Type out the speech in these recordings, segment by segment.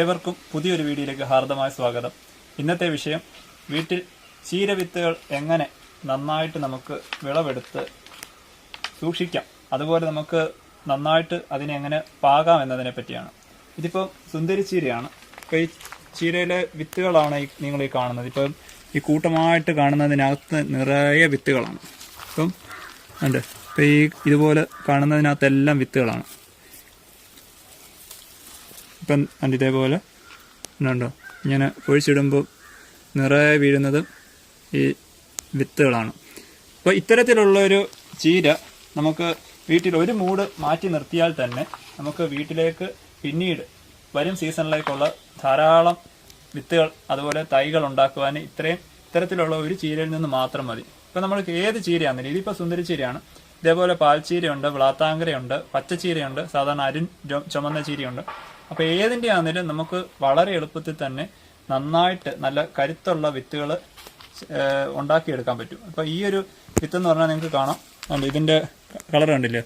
ഏവർക്കും പുതിയൊരു വീഡിയോയിലേക്ക് ഹാർദമായ സ്വാഗതം. ഇന്നത്തെ വിഷയം വീട്ടിൽ ചീരവിത്തുകൾ എങ്ങനെ നന്നായിട്ട് നമുക്ക് വിളവെടുത്ത് സൂക്ഷിക്കാം? അതുപോലെ നമുക്ക് നന്നായിട്ട് അതിനെ എങ്ങനെ പാകാം എന്നതിനെ പറ്റിയാണ്. ഇതിപ്പോൾ സുന്ദരി ചീരയാണ്. ഇപ്പോൾ ഈ ചീരയിലെ വിത്തുകളാണ് ഈ നിങ്ങൾ ഈ കാണുന്നത്. ഇപ്പം ഈ കൂട്ടമായിട്ട് കാണുന്നതിനകത്ത് നിറയെ വിത്തുകളാണ്. ഇപ്പം ഉണ്ട് ഇപ്പം ഈ ഇതുപോലെ കാണുന്നതിനകത്തെല്ലാം വിത്തുകളാണ്. ഇപ്പം കണ്ട ഇതേപോലെ ഉണ്ടോ? ഇങ്ങനെ ഒഴിച്ചിടുമ്പോൾ നിറയെ വീഴുന്നത് ഈ വിത്തുകളാണ്. അപ്പോൾ ഇത്തരത്തിലുള്ള ഒരു ചീര നമുക്ക് വീട്ടിൽ ഒരു മൂട് മാറ്റി നിർത്തിയാൽ തന്നെ നമുക്ക് വീട്ടിലേക്ക് പിന്നീട് വരും സീസണിലേക്കുള്ള ധാരാളം വിത്തുകൾ അതുപോലെ തൈകൾ ഉണ്ടാക്കുവാൻ ഇത്രയും ഇത്തരത്തിലുള്ള ഒരു ചീരയിൽ നിന്ന് മാത്രം മതി. ഇപ്പം നമ്മൾക്ക് ഏത് ചീരയാണെന്നില്ല ഇതിപ്പോൾ സുന്ദരി ചീരയാണ്. ഇതേപോലെ പാൽച്ചീരയുണ്ട് വിളാത്താങ്കരയുണ്ട് പച്ചച്ചീരയുണ്ട് സാധാരണ ചുമ- ചുമന്ന ചീരയുണ്ട്. അപ്പോൾ ഏതിന്റെ ആണെങ്കിലും നമുക്ക് വളരെ എളുപ്പത്തിൽ തന്നെ നന്നായിട്ട് നല്ല കരുത്തുള്ള വിത്തുകൾ ഉണ്ടാക്കിയെടുക്കാൻ പറ്റും. അപ്പോൾ ഈ ഒരു വിത്ത് എന്ന് പറഞ്ഞാൽ നിങ്ങൾക്ക് കാണാം. ഉണ്ട് ഇതിന്റെ കളർ കണ്ടില്ലേ?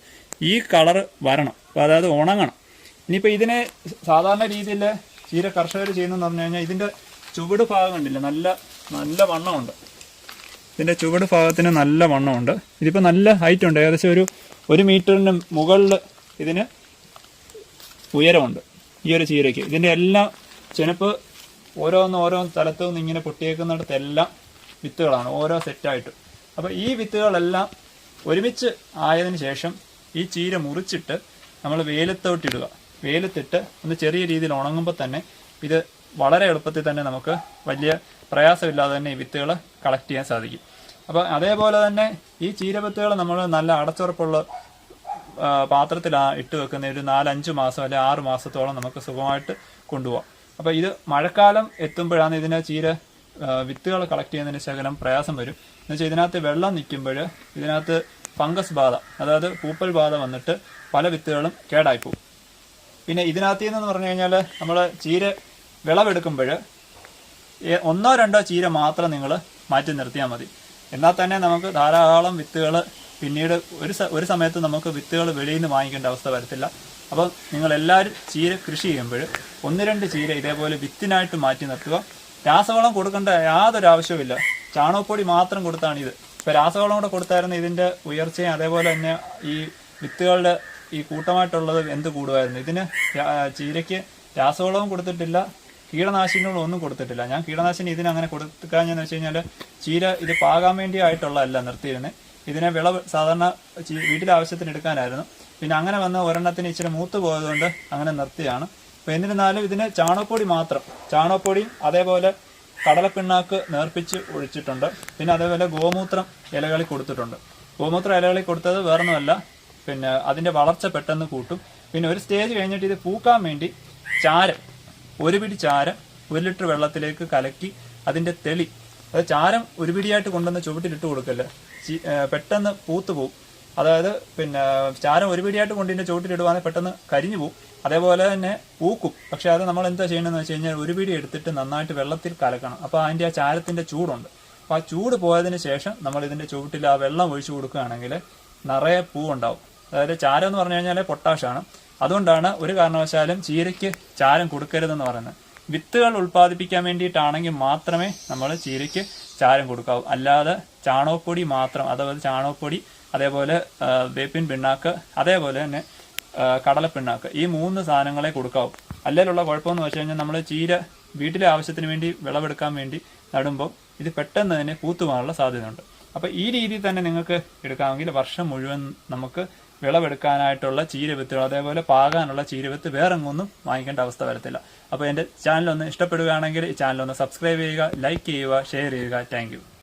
ഈ കളർ വരണം. അതായത് ഉണങ്ങണം. ഇനിയിപ്പോൾ ഇതിനെ സാധാരണ രീതിയിൽ ചീര കർഷകർ ചെയ്യുന്നതെന്ന് പറഞ്ഞു കഴിഞ്ഞാൽ ഇതിന്റെ ചുവട് ഭാഗം കണ്ടില്ലേ? നല്ല നല്ല വണ്ണമുണ്ട്. ഇതിന്റെ ചുവട് ഭാഗത്തിന് നല്ല വണ്ണമുണ്ട്. ഇതിപ്പോൾ നല്ല ഹൈറ്റ് ഉണ്ട്. ഏകദേശം ഒരു ഒരു മീറ്ററിന് മുകളിൽ ഇതിന് ഉയരമുണ്ട്. ഈ ഒരു ചീരയ്ക്ക്. ഇതിന്റെ എല്ലാം ചെനപ്പ് ഓരോന്ന് ഓരോ സ്ഥലത്തു നിന്ന് ഇങ്ങനെ പൊട്ടിയേക്കുന്നിടത്തെല്ലാം വിത്തുകളാണ് ഓരോ സെറ്റായിട്ട് അപ്പോൾ ഈ വിത്തുകളെല്ലാം ഒരുമിച്ച് ആയതിന് ശേഷം ഈ ചീര മുറിച്ചിട്ട് നമ്മൾ വെയിലത്തോട്ടിടുക വെയിലത്തിട്ട് ഒന്ന് ചെറിയ രീതിയിൽ ഉണങ്ങുമ്പോൾ തന്നെ ഇത് വളരെ എളുപ്പത്തിൽ തന്നെ നമുക്ക് വലിയ പ്രയാസമില്ലാതെ തന്നെ ഈ വിത്തുകൾ കളക്ട് ചെയ്യാൻ സാധിക്കും. അപ്പോൾ അതേപോലെ തന്നെ ഈ ചീരവിത്തുകൾ നമ്മൾ നല്ല അടച്ചുറപ്പുള്ള ആ, പാത്രത്തിലാ ഇട്ട് വെക്കുന്ന ഒരു നാലഞ്ച് മാസം അല്ലെങ്കിൽ ആറ് മാസത്തോളം നമുക്ക് സുഖമായിട്ട് കൊണ്ടുപോകാം അപ്പോൾ ഇത് മഴക്കാലം എത്തുമ്പോഴാണ് ഇതിനെ ചീര ആ, വിത്തുകൾ കളക്ട് ചെയ്യുന്നതിന് ശകലം പ്രയാസം വരും. എന്നുവെച്ചാൽ ഇതിനകത്ത് വെള്ളം നിൽക്കുമ്പോൾ ഇതിനകത്ത് ഫംഗസ് ബാധ അതായത് പൂപ്പൽ ബാധ വന്നിട്ട് പല വിത്തുകളും കേടായിപ്പോവും പിന്നെ ഇതിനകത്ത് നിന്ന് പറഞ്ഞു കഴിഞ്ഞാൽ നമ്മൾ ചീര വിളവെടുക്കുമ്പോൾ ഒന്നോ രണ്ടോ ചീര മാത്രം നിങ്ങൾ മാറ്റി നിർത്തിയാൽ മതി. എന്നാൽ തന്നെ നമുക്ക് ധാരാളം വിത്തുകൾ പിന്നീട് ഒരു ഒരു സമയത്ത് നമുക്ക് വിത്തുകൾ വെളിയിൽ നിന്ന് വാങ്ങിക്കേണ്ട അവസ്ഥ വരത്തില്ല. അപ്പോൾ നിങ്ങൾ എല്ലാവരും ചീര കൃഷി ചെയ്യുമ്പോൾ ഒന്ന് രണ്ട് ചീര ഇതേപോലെ വിത്തിനായിട്ട് മാറ്റി നിർത്തുക. രാസവളം കൊടുക്കേണ്ട യാതൊരു ആവശ്യവുമില്ല ചാണകപ്പൊടി മാത്രം കൊടുത്താണ് ഇത്. ഇപ്പോൾ രാസവളം കൂടെ കൊടുത്തായിരുന്നു ഇതിന്റെ ഉയർച്ചയും അതേപോലെ തന്നെ ഈ വിത്തുകളുടെ ഈ കൂട്ടമായിട്ടുള്ളത് എന്ത് കൂടുമായിരുന്നു? ഇതിന് ചീരയ്ക്ക് രാസവളവും കൊടുത്തിട്ടില്ല കീടനാശിനികളും ഒന്നും കൊടുത്തിട്ടില്ല. ഞാൻ കീടനാശിനി ഇതിനങ്ങനെ അങ്ങനെ കൊടുക്കാഞ്ഞെന്ന് വെച്ച് കഴിഞ്ഞാൽ ചീര ഇത് പാകാൻ വേണ്ടി ആയിട്ടുള്ളതല്ല നിർത്തിയിരുന്നത് ഇതിനെ വിളവ് സാധാരണ വീട്ടിലെ ആവശ്യത്തിന് എടുക്കാനായിരുന്നു. പിന്നെ അങ്ങനെ വന്ന ഒരെണ്ണത്തിന് ഇച്ചിരി മൂത്ത് പോയതുകൊണ്ട് അങ്ങനെ നിർത്തിയാണ്. അപ്പോൾ എന്നിരുന്നാലും ഇതിന് ചാണകപ്പൊടി മാത്രം ചാണകപ്പൊടിയും അതേപോലെ കടലപ്പിണ്ണാക്ക് നേർപ്പിച്ച് ഒഴിച്ചിട്ടുണ്ട്. പിന്നെ അതേപോലെ ഗോമൂത്രം ഇലകളിൽ കൊടുത്തിട്ടുണ്ട്. ഗോമൂത്രം ഇലകളിൽ കൊടുത്തത് വേറൊന്നുമല്ല പിന്നെ അതിന്റെ വളർച്ച പെട്ടെന്ന് കൂട്ടും. പിന്നെ ഒരു സ്റ്റേജ് കഴിഞ്ഞിട്ട് ഇത് പൂക്കാൻ വേണ്ടി ചാരം ഒരു പിടി ചാരം ഒരു ലിറ്റർ വെള്ളത്തിലേക്ക് കലക്കി അതിന്റെ തെളി അത് ചാരം ഒരു പിടിയായിട്ട് കൊണ്ടുവന്ന് ചുവട്ടിലിട്ട് കൊടുക്കല്ലേ? പെട്ടെന്ന് പൂത്തു പോവും. അതായത് പിന്നെ ചാരം ഒരു പിടിയായിട്ട് കൊണ്ടിന്റെ ചുവട്ടിലിടുവാണെങ്കിൽ പെട്ടെന്ന് കരിഞ്ഞു പോവും. അതേപോലെ തന്നെ പൂക്കും. പക്ഷെ അത് നമ്മൾ എന്താ ചെയ്യണമെന്ന് വെച്ച് കഴിഞ്ഞാൽ ഒരു പിടി എടുത്തിട്ട് നന്നായിട്ട് വെള്ളത്തിൽ കലക്കണം. അപ്പോൾ അതിന്റെ ആ ചാരത്തിന്റെ ചൂടുണ്ട്. അപ്പോൾ ആ ചൂട് പോയതിന് ശേഷം നമ്മൾ ഇതിന്റെ ചുവട്ടിൽ ആ വെള്ളം ഒഴിച്ചു കൊടുക്കുകയാണെങ്കിൽ നിറയെ പൂ ഉണ്ടാവും അതായത് ചാരം എന്ന് പറഞ്ഞു കഴിഞ്ഞാൽ പൊട്ടാഷാണ്. അതുകൊണ്ടാണ് ഒരു കാരണവശാലും ചീരയ്ക്ക് ചാരം കൊടുക്കരുതെന്ന് പറയുന്നത്. വിത്തുകൾ ഉൽപ്പാദിപ്പിക്കാൻ വേണ്ടിയിട്ടാണെങ്കിൽ മാത്രമേ നമ്മൾ ചീരയ്ക്ക് ചാരം കൊടുക്കാവൂ. അല്ലാതെ ചാണകപ്പൊടി മാത്രം അതായത് ചാണകപ്പൊടി അതേപോലെ വേപ്പിൻ പിണ്ണാക്ക് അതേപോലെ തന്നെ കടലപ്പിണ്ണാക്ക് ഈ മൂന്ന് സാധനങ്ങളെ കൊടുക്കാവൂ. അല്ലേലുള്ള കുഴപ്പമെന്ന് വെച്ച് കഴിഞ്ഞാൽ നമ്മൾ ചീര വീട്ടിലെ ആവശ്യത്തിന് വേണ്ടി വിളവെടുക്കാൻ വേണ്ടി നടുമ്പോൾ ഇത് പെട്ടെന്ന് തന്നെ പൂത്തുപോകാനുള്ള സാധ്യതയുണ്ട്. അപ്പോൾ ഈ രീതിയിൽ തന്നെ നിങ്ങൾക്ക് എടുക്കാമെങ്കിൽ വർഷം മുഴുവൻ നമുക്ക് വിളവെടുക്കാനായിട്ടുള്ള ചീരവിത്തുകൾ അതേപോലെ പാകാനുള്ള ചീരവിത്ത് വേറെ എങ്ങൊന്നും വാങ്ങിക്കേണ്ട അവസ്ഥ വരത്തില്ല. അപ്പോൾ എന്റെ ചാനലൊന്ന് ഇഷ്ടപ്പെടുകയാണെങ്കിൽ ഈ ചാനലൊന്ന് സബ്സ്ക്രൈബ് ചെയ്യുക ലൈക്ക് ചെയ്യുക ഷെയർ ചെയ്യുക. താങ്ക്